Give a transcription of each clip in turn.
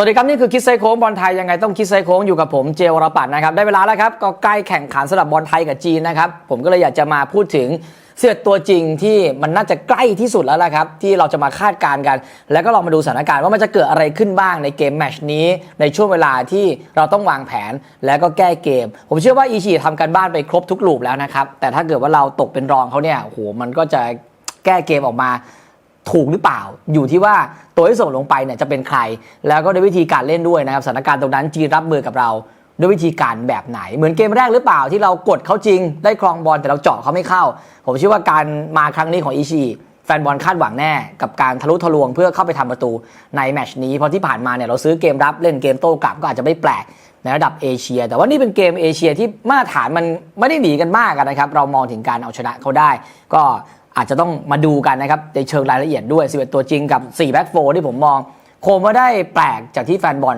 สวัสดีครับ นี่คือคิดไซโค้งบอลไทยยังไงต้องคิดไซโค้งอยู่กับผมเจวรปัตนนะครับ ได้เวลาแล้วครับ ก็ใกล้แข่งขันสำหรับบอลไทยกับจีนนะครับ ผมก็เลยอยากจะมาพูดถึงเสื้อตัวจริงที่มันน่าจะใกล้ที่สุดแล้วละครับ ที่เราจะมาคาดการณ์กัน แล้วก็ลองมาดูสถานการณ์ว่ามันจะเกิดอะไรขึ้นบ้างในเกมแมชนี้ ในช่วงเวลาที่เราต้องวางแผนแล้วก็แก้เกม ผมเชื่อว่าอีชีทำการบ้านไปครบทุกลูปแล้วนะครับแต่ถ้าเกิดว่าเราตกเป็นรองเขาเนี่ยโอ้โหมันก็จะแก้เกมออกมา ถูกหรือเปล่า อยู่ที่ว่าตัวที่ส่งลงไปเนี่ยจะเป็นใคร แล้วก็ด้วยวิธีการเล่นด้วยนะครับสถานการณ์ตรงนั้นจีนรับมือกับเราด้วยวิธีการแบบไหน เหมือนเกมแรกหรือเปล่าที่เรากดเขาจริง ได้ครองบอลแต่เราเจาะเขาไม่เข้า ผมเชื่อว่าการมาครั้งนี้ของอิชิแฟนบอลคาดหวังแน่กับการทะลุทะลวงเพื่อเข้าไปทำประตูในแมชนี้เพราะที่ผ่านมาเนี่ยเราซื้อเกมรับเล่นเกมโต้กลับก็อาจจะไม่แปลกในระดับเอเชีย แต่ว่านี่เป็นเกมเอเชียที่มาตรฐานมันไม่ได้หนีกันมากนะครับ เรามองถึงการเอาชนะเขาได้ ก็ อาจจะต้องมาดูกันนะครับในเชิงรายละเอียดด้วย 11 ตัวจริงกับ 4 แบ็กโฟที่ผมมองคงไม่ได้แปลกจากที่แฟนบอล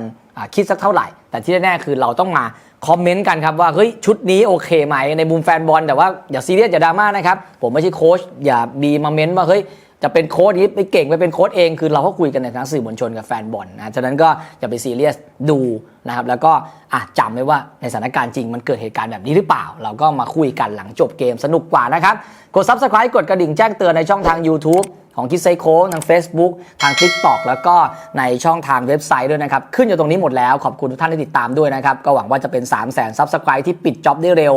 คิดสักเท่าไหร่ แต่ที่แน่ๆคือเราต้องมาคอมเมนต์กันครับว่าเฮ้ยชุดนี้โอเคไหมในมุมแฟนบอลแต่ว่าอย่าซีเรียสอย่าดราม่านะครับผมไม่ใช่โค้ชอย่าบีมาเมนต์ว่าเฮ้ย จะเป็นโค้ดนี้ไปเก่งไปเป็นโค้ดเองคือเราก็คุยกันในทางสื่อมวลชนกับแฟนบอลนะฉะนั้นก็อย่าไปซีเรียสดูนะครับแล้วก็อะจำไว้ว่าในสถานการณ์จริงมันเกิดเหตุการณ์แบบนี้หรือเปล่า เราก็มาคุยกันหลังจบเกมสนุกกว่านะครับกด subscribe กดกระดิ่งแจ้งเตือนในช่องทาง YouTube ของคิดไซโค้งทาง Facebook ทาง TikTok แล้วก็ในช่องทางเว็บไซต์ด้วยนะครับ ขึ้นอยู่ตรงนี้หมดแล้ว ขอบคุณทุกท่านที่ติดตามด้วยนะครับ ก็หวังว่าจะเป็น 3 0 0 0 0 0 Subscribe ที่ปิดจ็อบได้เร็ว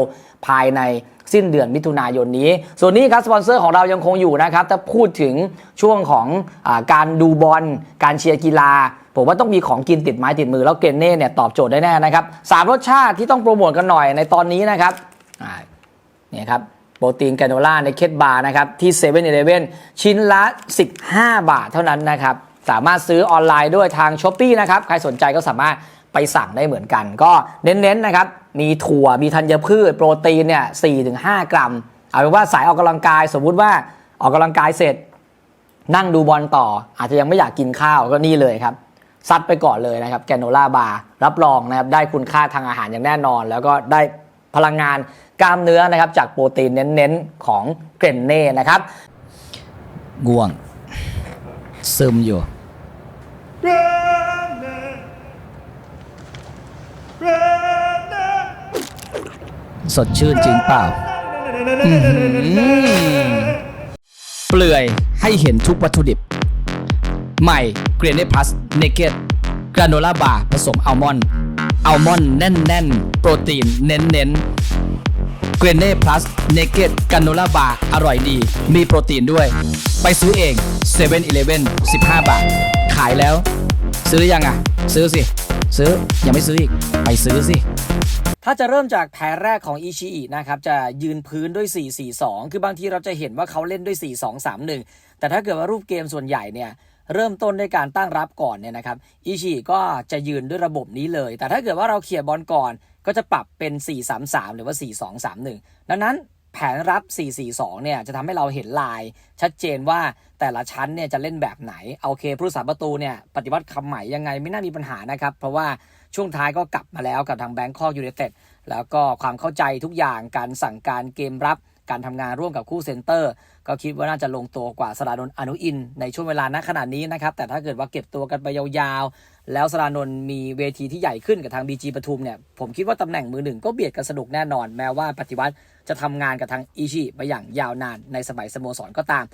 ภายในสิ้นเดือนมิถุนายนนี้ ส่วนนี้ครับสปอนเซอร์ของเรายังคงอยู่นะครับ ถ้าพูดถึงช่วงของอการดูบอล การเชียร์กีฬา ผมว่าต้องมีของกินติดไม้ติดมือ แล้วเกนเน่เนี่ยตอบโจทย์ได้แน่นะครับสามรสชาติที่ต้องโปรโมทกันหน่อยในตอนนี้นะครับเนี่ยครับ ปรตีนแกรโนล่าในเคทบาร์นะครับที่7 e เ e ่ e อชิ้นละ 15 บาทเท่านั้นนะครับสามารถซื้อออนไลน์ด้วยทางช้อปปีนะครับใครสนใจก็สามารถไปสั่งได้เหมือนกัน ก็เน้นๆนะครับมีถั่วมีธัญพืช โปรตีนเนี่ย4-5 กรัม เอาเป็นว่าสายออกกำลังกายสมมุติว่าออกกำลังกายเสร็จ นั่งดูบอลต่อ อาจจะยังไม่อยากกินข้าวก็นี่เลยครับซัดไปก่อนเลยนะครับแกนโนล่าบาร์รับรองนะครับได้คุณค่าทางอาหารอย่างแน่นอน แล้วก็ได้พลังงาน กล้ามเนื้อนะครับ จากโปรตีนเน้นๆของเกรนเน่นะครับง่วง ซึมอยู่ สดชื่นจริงเปล่า เปลือยให้เห็นทุกวัตถุดิบ ใหม่เกรเน่พลัสเนเกตกราโนล่าบาร์ผสมอัลมอนด์อัลมอนด์แน่น ๆ โปรตีนเน้น ๆ เกรเน่พลัสเนเกตกราโนล่าบาร์อร่อยดี มีโปรตีนด้วย ไปซื้อเอง7 e เ e ่ e อ15 บาท ขายแล้ว ซื้อยังอะ ซื้อสิ ซื้อ ยังไม่ซื้ออีก ไปซื้อสิ ถ้าจะเริ่มจากแผนแรกของอิชิอินะครับ จะยืนพื้นด้วย 4-4-2 คือบางทีเราจะเห็นว่าเขาเล่นด้วย 4-2-3-1 แต่ถ้าเกิดว่ารูปเกมส่วนใหญ่เนี่ยเริ่มต้นด้วยการตั้งรับก่อนเนี่ยนะครับอิชิก็จะยืนด้วยระบบนี้เลย แต่ถ้าเกิดว่าเราเขี่ยบอลก่อน ก็จะปรับเป็น 4-3-3 หรือว่า 4-2-3-1 ดังนั้นแผนรับ 4-4-2 เนี่ย จะทำให้เราเห็นลาย ชัดเจนว่าแต่ละชั้นเนี่ยจะเล่นแบบไหน โอเค ผู้รักษาประตูเนี่ยปฏิวัติคำใหม่ยังไงไม่น่ามีปัญหานะครับ เพราะว่าช่วงท้ายก็กลับมาแล้วกับทางแบงคอกยูเนเต็ดแล้วก็ความเข้าใจทุกอย่างการสั่งการเกมรับ การทำงานร่วมกับคู่เซนเตอร์ ก็คิดว่าน่าจะลงตัวกว่าสรานนท์อนุอิน ในช่วงเวลาณขนาดนี้นะครับ แต่ถ้าเกิดว่าเก็บตัวกันไปยาวๆ แล้วสรานนท์มีเวทีที่ใหญ่ขึ้นกับทางบีจีปทุมเนี่ย ผมคิดว่าตำแหน่งมือหนึ่งก็เบียดกันสนุกแน่นอน แม้ว่าปฏิวัติจะทำงานกับทางอิชิมาอย่างยาวนานในสมัยสโมสรก็ตาม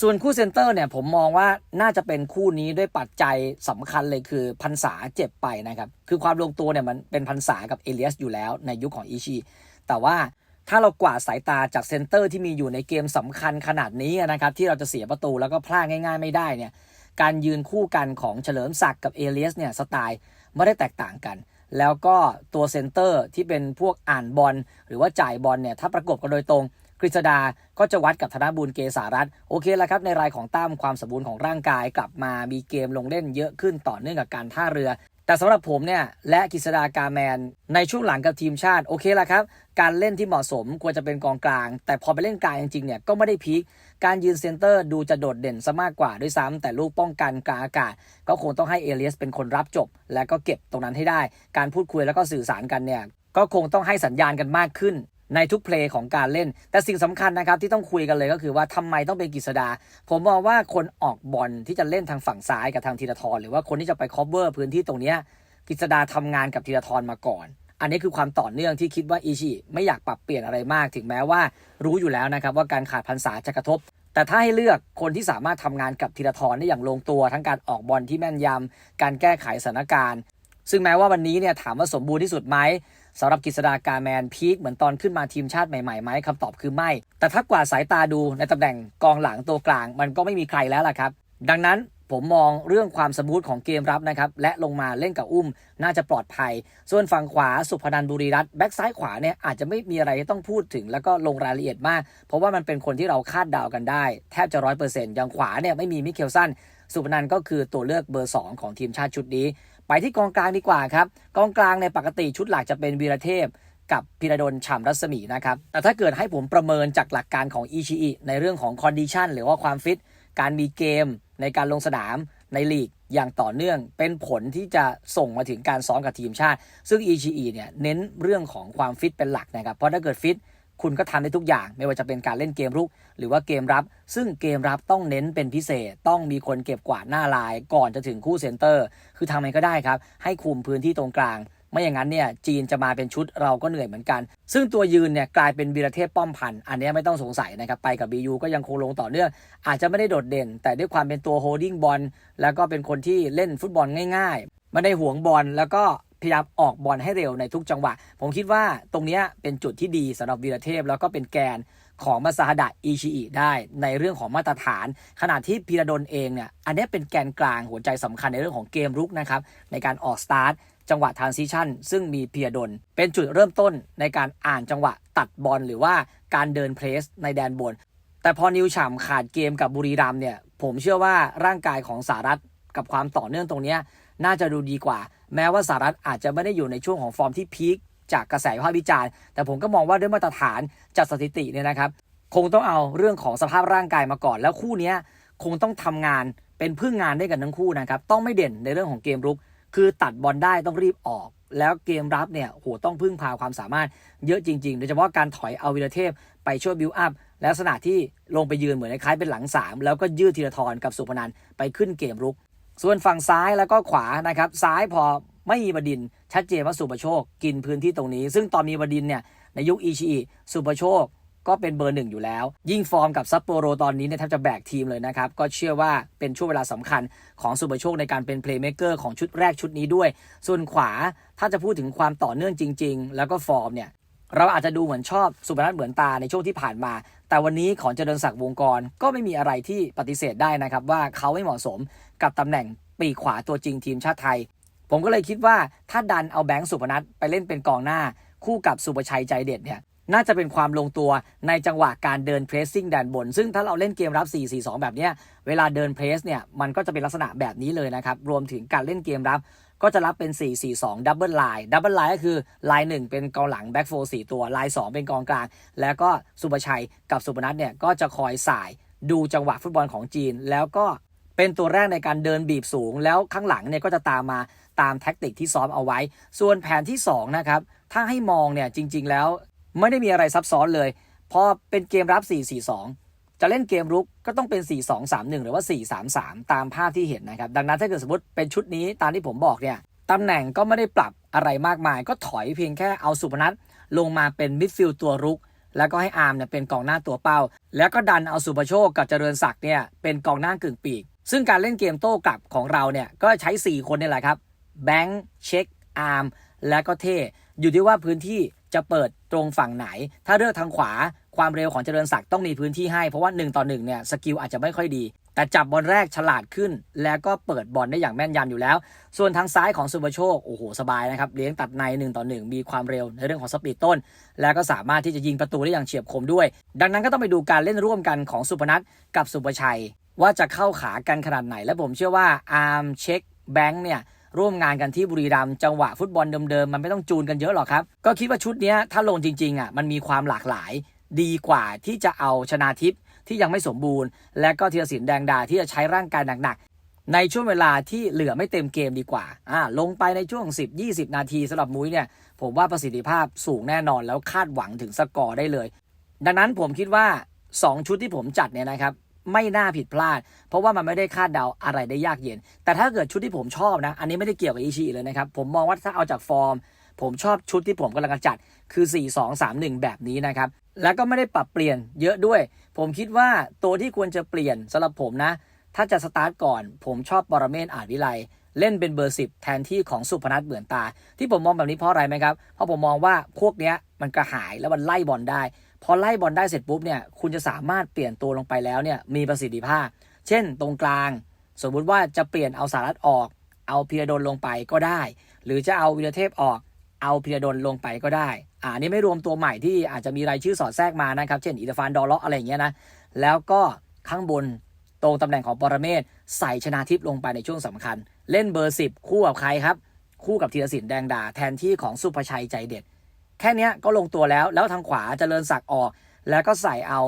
ส่วนคู่เซนเตอร์เนี่ยผมมองว่าน่าจะเป็นคู่นี้ด้วยปัจจัยสำคัญเลยคือพันษาเจ็บไปนะครับ คือความลงตัวเนี่ยมันเป็นพันษากับเอเลียสอยู่แล้วในยุคของอิชิแต่ว่า ถ้าเรากวาดสายตาจากเซนเตอร์ที่มีอยู่ในเกมสำคัญขนาดนี้นะครับ ที่เราจะเสียประตูแล้วก็พลาดง่ายๆไม่ได้เนี่ยการยืนคู่กันของเฉลิมศักดิ์กับเอเลียสเนี่ยสไตล์ไม่ได้แตกต่างกัน แล้วก็ตัวเซนเตอร์ที่เป็นพวกอ่านบอลหรือว่าจ่ายบอลเนี่ยถ้าประกบกันโดยตรงกฤษดาก็จะวัดกับธนบุญเกษารัตโอเคแล้วครับ ในรายของตั้มความสมบูรณ์ของร่างกายกลับมามีเกมลงเล่นเยอะขึ้นต่อเนื่องกับการท่าเรือ แต่สำหรับผมเนี่ยและกิษดากาแมน ในช่วงหลังกับทีมชาติโอเคละครับ การเล่นที่เหมาะสมควรจะเป็นกองกลาง แต่พอไปเล่นกลางจริงๆเนี่ยก็ไม่ได้พีคการยืนเซนเตอร์ดูจะโดดเด่นซะมากกว่าด้วยซ้ำแต่ลูกป้องกันกลางอากาศ ก็คงต้องให้เอเลียสเป็นคนรับจบ และก็เก็บตรงนั้นให้ได้ การพูดคุยแล้วก็สื่อสารกันเนี่ยก็คงต้องให้สัญญาณกันมากขึ้น ในทุกเพลย์ของการเล่น แต่สิ่งสำคัญนะครับที่ต้องคุยกันเลยก็คือว่าทำไมต้องเป็นกฤษดา ผมมองว่าคนออกบอลที่จะเล่นทางฝั่งซ้ายกับทางธีรทรหรือว่าคนที่จะไปคอบเวอร์พื้นที่ตรงนี้กฤษดาทำงานกับธีรทรมาก่อน อันนี้คือความต่อเนื่องที่คิดว่าอิชิไม่อยากปรับเปลี่ยนอะไรมากถึงแม้ว่ารู้อยู่แล้วนะครับว่าการขาดพันษาจะกระทบ แต่ถ้าให้เลือกคนที่สามารถทำงานกับธีรทรได้อย่างลงตัว ทั้งการออกบอลที่แม่นยำการแก้ไขสถานการณ์ ซึ่งแม้ว่าวันนี้เนี่ยถามว่าสมบูรณ์ที่สุดไหม สำหรับกฤษดากาแมนพีคเหมือนตอนขึ้นมาทีมชาติใหม่ๆไหมคำตอบคือไม่ แต่ถ้ากว่าสายตาดูในตำแหน่งกองหลังตัวกลาง มันก็ไม่มีใครแล้วล่ะครับ ดังนั้นผมมองเรื่องความสมูทของเกมรับนะครับ และลงมาเล่นกับอุ้มน่าจะปลอดภัย ส่วนฝั่งขวาสุพนันบุรีรัตน์แบ็กซ้ายขวาเนี่ยอาจจะไม่มีอะไรที่ต้องพูดถึง แล้วก็ลงรายละเอียดมาก เพราะว่ามันเป็นคนที่เราคาดเดากันได้ แทบจะร้อยเปอร์เซ็นต์อย่างขวาเนี่ยไม่มีมิเคลสันสุพนันก็คือตัวเลือกเบอร์ 2 ของทีมชาติชุดนี้ ไปที่กองกลางดีกว่าครับ กองกลางในปกติชุดหลักจะเป็นวีรเทพกับพิระดลฉ่ำรัศมีนะครับ แต่ถ้าเกิดให้ผมประเมินจากหลักการของอิชิอิในเรื่องของคอนดิชันหรือว่าความฟิต การมีเกม ในการลงสนามในลีกอย่างต่อเนื่องเป็นผลที่จะส่งมาถึงการซ้อมกับทีมชาติ ซึ่งอิชิอิเนี่ยเน้นเรื่องของความฟิตเป็นหลักนะครับ เพราะถ้าเกิดฟิต คุณก็ทำได้ทุกอย่าง ไม่ว่าจะเป็นการเล่นเกมรุก หรือว่าเกมรับ ซึ่งเกมรับต้องเน้นเป็นพิเศษ ต้องมีคนเก็บกวาดหน้าลาย ก่อนจะถึงคู่เซนเตอร์ คือทำไงก็ได้ครับ ให้คุมพื้นที่ตรงกลาง ไม่อย่างนั้นเนี่ยจีนจะมาเป็นชุดเราก็เหนื่อยเหมือนกัน ซึ่งตัวยืนเนี่ยกลายเป็นวีรเทพป้อมพันธ์อันนี้ไม่ต้องสงสัยนะครับ ไปกับ BU ก็ยังคงลงต่อเนื่อง อาจจะไม่ได้โดดเด่น แต่ด้วยความเป็นตัวโฮดดิ้งบอลแล้วก็เป็นคนที่เล่นฟุตบอลง่ายๆไม่ได้หวงบอลแล้วก็ พยายามออกบอลให้เร็วในทุกจังหวะ ผมคิดว่าตรงนี้เป็นจุดที่ดีสำหรับวีรเทพ แล้วก็เป็นแกนของมาซาฮดะอิชิอิได้ในเรื่องของมาตรฐาน ขณะที่พีระดลเองเนี่ยอันนี้เป็นแกนกลางหัวใจสำคัญในเรื่องของเกมรุกนะครับในการออกสตาร์ทจังหวะทานซิชันซึ่งมีพีระดลเป็นจุดเริ่มต้นในการอ่านจังหวะตัดบอลหรือว่าการเดินเพรสในแดนบน แต่พอนิวฉ่ำขาดเกมกับบุรีรัมเนี่ยผมเชื่อว่าร่างกายของสารัฐกับความต่อเนื่องตรงนี้ น่าจะดูดีกว่า แม้ว่าสารัฐอาจจะไม่ได้อยู่ในช่วงของฟอร์มที่พีคจากกระแสวิพากษ์วิจารณ์ แต่ผมก็มองว่าด้วยมาตรฐานจัดสถิติเนี่ยนะครับ คงต้องเอาเรื่องของสภาพร่างกายมาก่อน แล้วคู่นี้คงต้องทำงานเป็นพึ่งงานได้กันทั้งคู่นะครับ ต้องไม่เด่นในเรื่องของเกมรุก คือตัดบอลได้ต้องรีบออก แล้วเกมรับเนี่ยโหต้องพึ่งพาความสามารถเยอะจริงๆ โดยเฉพาะการถอยเอาวิรเทพไปช่วยบิวอัพลักษณะที่ลงไปยืนเหมือนคล้ายเป็นหลังสามแล้วก็ยืดธีรทรกับสุพนันไปขึ้นเกมรุก ส่วนฝั่งซ้ายแล้วก็ขวานะครับ ซ้ายพอไม่มีบดินชัดเจนว่าสุประโชคกินพื้นที่ตรงนี้ ซึ่งตอนมีบดินเนี่ยในยุคอีชีสุประโชคก็เป็นเบอร์หนึ่งอยู่แล้ว ยิ่งฟอร์มกับซัปโปโรตอนนี้เนี่ยแทบจะแบกทีมเลยนะครับ ก็เชื่อว่าเป็นช่วงเวลาสำคัญของสุประโชคในการเป็นเพลย์เม k เกอร์ของชุดแรกชุดนี้ด้วย ส่วนขวาถ้าจะพูดถึงความต่อเนื่องจริง ๆ แล้วก็ฟอร์มเนี่ย เราอาจจะดูเหมือนชอบสุพนัทเหมือนตาในช่วงที่ผ่านมา แต่วันนี้ของเจริญศักดิ์วงกรก็ไม่มีอะไรที่ปฏิเสธได้นะครับ ว่าเขาไม่เหมาะสมกับตำแหน่งปีขวาตัวจริงทีมชาติไทย ผมก็เลยคิดว่าถ้าดันเอาแบงค์สุพนัทไปเล่นเป็นกองหน้า คู่กับสุประชัยใจเด็ดเนี่ยน่าจะเป็นความลงตัวในจังหวะการเดินเพรสซิ่งแดนบน ซึ่งถ้าเราเล่นเกมรับ 4-4-2 แบบนี้เวลาเดินเพรสเนี่ยมันก็จะเป็นลักษณะแบบนี้เลยนะครับ รวมถึงการเล่นเกมรับ ก็จะรับเป็น 4-4-2 ดับเบิลไลน์ดับเบิลไลน์ก็คือไลน์หนึ่งเป็นกองหลังแบ็กโฟร์สี่ตัวไลน์สองเป็นกองกลาง แล้วก็สุประชัยกับสุพนัทเนี่ยก็จะคอยสายดูจังหวะฟุตบอลของจีน แล้วก็เป็นตัวแรกในการเดินบีบสูง แล้วข้างหลังเนี่ยก็จะตามมาตามแท็กติกที่ซ้อมเอาไว้ ส่วนแผนที่สองนะครับถ้าให้มองเนี่ยจริง ๆ แล้วไม่ได้มีอะไรซับซ้อนเลยพอเป็นเกมรับ 4-4-2 จะเล่นเกมรุกก็ต้องเป็น 4-2-3-1 หรือว่า 4-3-3 ตามภาพที่เห็นนะครับ ดังนั้นถ้าเกิดสมมติเป็นชุดนี้ตามที่ผมบอกเนี่ยตำแหน่งก็ไม่ได้ปรับอะไรมากมาย ก็ถอยเพียงแค่เอาสุพนัทลงมาเป็นมิดฟิลด์ตัวรุก แล้วก็ให้อาร์มเนี่ยเป็นกองหน้าตัวเป้า แล้วก็ดันเอาสุภโชคกับเจริญศักดิ์เนี่ยเป็นกองหน้ากึ่งปีก ซึ่งการเล่นเกมโต้กลับของเราเนี่ยก็ใช้ 4 คนนี่แหละครับแบงค์เช็คอาร์มและก็เท่อยู่ที่ว่าพื้นที่จะเปิดตรงฝั่งไหน ถ้าเลือกทางขวา ความเร็วของเจริญศักดิ์ต้องมีพื้นที่ให้ เพราะว่า 1 ต่อ1เนี่ยสกิลอาจจะไม่ค่อยดี แต่จับบอลแรกฉลาดขึ้น แล้วก็เปิดบอลได้อย่างแม่นยำอยู่แล้ว ส่วนทางซ้ายของสุภโชคโอ้โหสบายนะครับเลี้ยงตัดใน 1 ต่อ 1 มีความเร็วในเรื่องของสปีดต้น แล้วก็สามารถที่จะยิงประตูได้อย่างเฉียบคมด้วย ดังนั้นก็ต้องไปดูการเล่นร่วมกันของสุพนัทกับสุภชัย ว่าจะเข้าขากันขนาดไหน และผมเชื่อว่าอาร์มเช็คแบงค์เนี่ยร่วมงานกันที่บุรีรัมย์จังหวะฟุตบอลเดิมๆมันไม่ต้องจูนกันเยอะหรอกครับ ก็คิดว่าชุดนี้ถ้าลงจริงๆอะมันมีความหลากหลาย ดีกว่าที่จะเอาชนาทิพย์ที่ยังไม่สมบูรณ์ และก็ธีรศิลป์แดงดาที่จะใช้ร่างกายหนักๆ ในช่วงเวลาที่เหลือไม่เต็มเกมดีกว่าอ่า ลงไปในช่วง 10-20 นาทีสำหรับมุ้ยเนี่ยผมว่าประสิทธิภาพสูงแน่นอนแล้วคาดหวังถึงสกอร์ได้เลย ดังนั้นผมคิดว่า 2 ชุดที่ผมจัดเนี่ยนะครับไม่น่าผิดพลาด เพราะว่ามันไม่ได้คาดเดาอะไรได้ยากเย็น แต่ถ้าเกิดชุดที่ผมชอบนะ อันนี้ไม่ได้เกี่ยวกับอิชิเลยนะครับ ผมมองว่าถ้าเอาจากฟอร์ม ผมชอบชุดที่ผมกำลังจัดคือ 4 2 3 1 แบบนี้นะครับ แล้วก็ไม่ได้ปรับเปลี่ยนเยอะด้วย ผมคิดว่าตัวที่ควรจะเปลี่ยนสำหรับผมนะ ถ้าจะสตาร์ทก่อน ผมชอบปรเมศอาจวิไลเล่นเป็นเบอร์สิบแทนที่ของสุพนัทเหมือนตา ที่ผมมองแบบนี้เพราะอะไรไหมครับ เพราะผมมองว่าพวกเนี้ยมันกระหายแล้วมันไล่บอลได้ พอไล่บอลได้เสร็จปุ๊บเนี่ยคุณจะสามารถเปลี่ยนตัวลงไปแล้วเนี่ยมีประสิทธิภาพ เช่น ตรงกลาง สมมุติว่าจะเปลี่ยนเอาสารัตออก เอาพีระดลลงไปก็ได้ หรือจะเอาวีรเทพออก เอาพีรดลลงไปก็ได้ อ่าอันนี้ไม่รวมตัวใหม่ที่อาจจะมีรายชื่อสอดแทรกมานะครับ เช่นอิตาฟานดอลเลาะอะไรอย่างเงี้ยนะ แล้วก็ข้างบนตรงตำแหน่งของปรเมศใส่ชนาทิพย์ลงไปในช่วงสำคัญ เล่นเบอร์ 10 คู่กับใครครับ คู่กับธีรศิลป์แดงดา แทนที่ของสุภชัยใจเด็ด แค่นี้ก็ลงตัวแล้ว แล้วทางขวาเจริญศักดิ์ออก แล้วก็ใส่เอา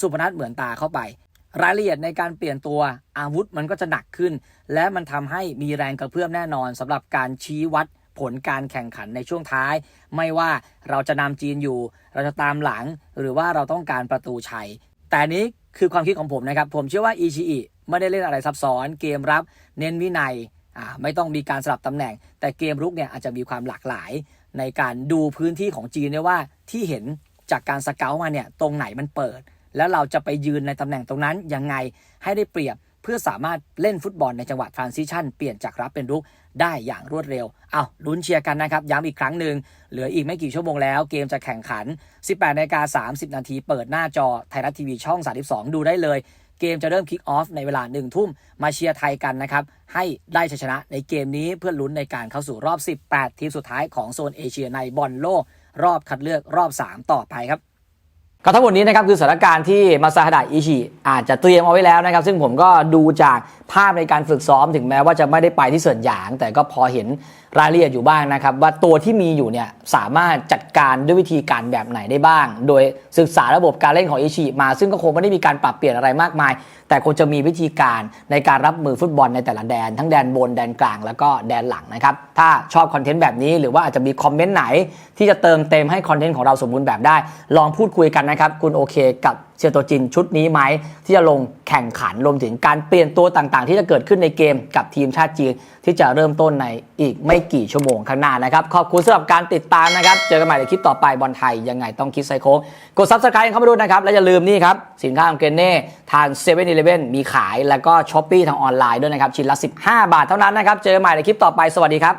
สุพนัทเหมือนตาเข้าไป รายละเอียดในการเปลี่ยนตัวอาวุธมันก็จะหนักขึ้น และมันทำให้มีแรงกระเพื่อมแน่นอนสำหรับการชี้วัด ผลการแข่งขันในช่วงท้าย ไม่ว่าเราจะนำจีนอยู่ เราจะตามหลัง หรือว่าเราต้องการประตูชัย แต่นี้คือความคิดของผมนะครับ ผมเชื่อว่าอิชิอิไม่ได้เล่นอะไรซับซ้อน เกมรับ เน้นวินัยไม่ต้องมีการสลับตำแหน่ง แต่เกมรุกเนี่ยอาจจะมีความหลากหลาย ในการดูพื้นที่ของจีนเนี่ยว่าที่เห็นจากการสเกลมาเนี่ยตรงไหนมันเปิด แล้วเราจะไปยืนในตำแหน่งตรงนั้นยังไงให้ได้เปรียบ พื่อสามารถเล่นฟุตบอลในจังหวะทรานซิชันเปลี่ยนจากรับเป็นรุกได้อย่างรวดเร็ว เอาลุ้นเชียร์กันนะครับ ย้ำอีกครั้งหนึ่งเหลืออีกไม่กี่ชั่วโมงแล้ว เกมจะแข่งขัน 18นาฬิกา30 นาทีเปิดหน้าจอไทยรัฐทีวีช่อง 32 ดูได้เลย เกมจะเริ่มคิกออฟในเวลาหนึ่งทุ่ม มาเชียร์ไทยกันนะครับ ให้ได้ชัยชนะในเกมนี้เพื่อลุ้นในการเข้าสู่รอบ 18 ทีมสุดท้ายของโซนเอเชียในบอลโลก รอบคัดเลือกรอบ 3 ต่อไปครับ ก็ทั้งหมดนี้นะครับคือสถานการณ์ที่มาซาฮดะอิชิอาจจะเตรียมเอาไว้แล้วนะครับ ซึ่งผมก็ดูจากภาพในการฝึกซ้อมถึงแม้ว่าจะไม่ได้ไปที่เสิร์นหยาง แต่ก็พอเห็นรายละเอียดอยู่บ้างนะครับ ว่าตัวที่มีอยู่เนี่ยสามารถจัดการด้วยวิธีการแบบไหนได้บ้าง โดยศึกษาระบบการเล่นของอิชิมาซึ่งก็คงไม่ได้มีการปรับเปลี่ยนอะไรมากมาย แต่คงจะมีวิธีการในการรับมือฟุตบอลในแต่ละแดน ทั้งแดนบนแดนกลางแล้วก็แดนหลังนะครับถ้าชอบคอนเทนต์แบบนี้หรือว่าอาจจะมีคอมเมนต์ไหน ที่จะเติมเต็มให้คอนเทนต์ของเราสมบูรณ์แบบได้ลองพูดคุยกันนะครับคุณโอเคกับเชียร์ตัวจริงชุดนี้ไหมที่จะลงแข่งขันรวมถึงการเปลี่ยนตัวต่างๆ ที่จะเกิดขึ้นในเกมกับทีมชาติจีน ที่จะเริ่มต้นในอีกไม่กี่ชั่วโมงข้างหน้านะครับขอบคุณสำหรับการติดตามนะครับ เจอกันใหม่ในคลิปต่อไปบอลไทยยังไงต้องคิดไซโค้งกดซับสไครต์เข้ามาดูนะครับและอย่าลืมนี่ครับสินค้าของเกนเน่ทาง7 e เ e ่ e อมีขายแล้วก็ช้อปปี้ทางออนไลน์ด้วยนะครับชิ้นละ 15 บาทเท่านั้นนะครับเจอกันใหม่ในคลิปต่อไปสวัสดีครับ